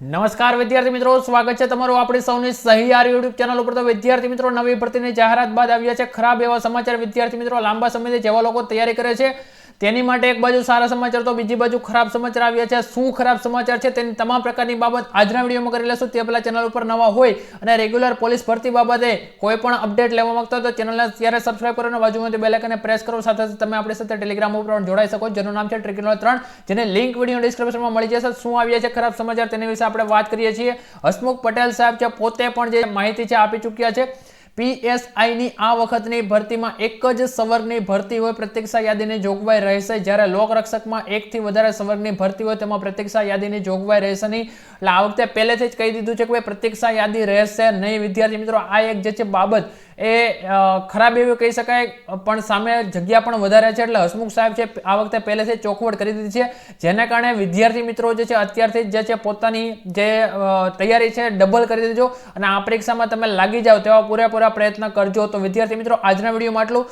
નમસ્કાર વિદ્યાર્થી મિત્રો, સ્વાગત છે તમારું આપણી સૌની સહિયાર યુટ્યુબ ચેનલ ઉપર. તો વિદ્યાર્થી મિત્રો, નવી ભરતીની જાહેરાત બાદ આવ્યા છે ખરાબ એવા સમાચાર. વિદ્યાર્થી મિત્રો, લાંબા સમયથી જેવા લોકો તૈયારી કરે છે. તેની માટે એક બાજુ સારા સમાચાર, તો બીજી બાજુ ખરાબ સમાચાર આવ્યા છે. શું ખરાબ સમાચાર છે તેની તમામ પ્રકારની બાબત આજના વિડીયોમાં કરી લેશું. તે પહેલા ચેનલ ઉપર નવા હોય અને રેગ્યુલર પોલીસ ભરતી બાબતે કોઈ પણ અપડેટ લેવા માંગતો તો ચેનલને ત્યારે સબસ્ક્રાઇબ કરો અને બાજુમાંથી બેલ આઇકનને પ્રેસ કરો, સાથે તમે આપણી સાથે ટેલિગ્રામ ઉપર પણ જોડાઈ શકો જેનું નામ છે ટ્રિકિનોલ ત્રણ, જેને લિંક વીડિયો ડિસ્ક્રિપ્શનમાં મળી જશે. શું આવ્યા છે ખરાબ સમાચાર તેની વિશે આપણે વાત કરીએ છીએ. હસમુખ પટેલ સાહેબ છે, પોતે પણ જે માહિતી છે આપી ચૂક્યા છે. પીએસઆઈની આ વખતની ભરતીમાં એક જ સંવર્ગની ભરતી હોય પ્રતીક્ષા યાદીની જોગવાઈ રહેશે. જ્યારે લોકરક્ષકમાં એકથી વધારે સંવર્ગની ભરતી હોય તેમાં પ્રતીક્ષા યાદીની જોગવાઈ રહેશે નહીં. એટલે આ વખતે પહેલેથી જ કહી દીધું છે કે ભાઈ પ્રતીક્ષા યાદી રહેશે નહીં. વિદ્યાર્થી મિત્રો, આ એક જે છે બાબત એ ખરાબ એવું કહી શકાય, પણ સામે જગ્યા પણ વધારે છે એટલે હસમુખ સાહેબ છે, આ વખતે પહેલેથી ચોખવટ કરી દીધી છે. જેના કારણે વિદ્યાર્થી મિત્રો જે છે, અત્યારથી જે છે, પોતાની જે તૈયારી છે, ડબલ કરી દેજો અને આ પરીક્ષામાં તમે લાગી જાઓ તેવા પૂરેપૂરા પ્રયત્ન કરજો. તો વિદ્યાર્થી મિત્રો, આજના વિડીયોમાં આટલું.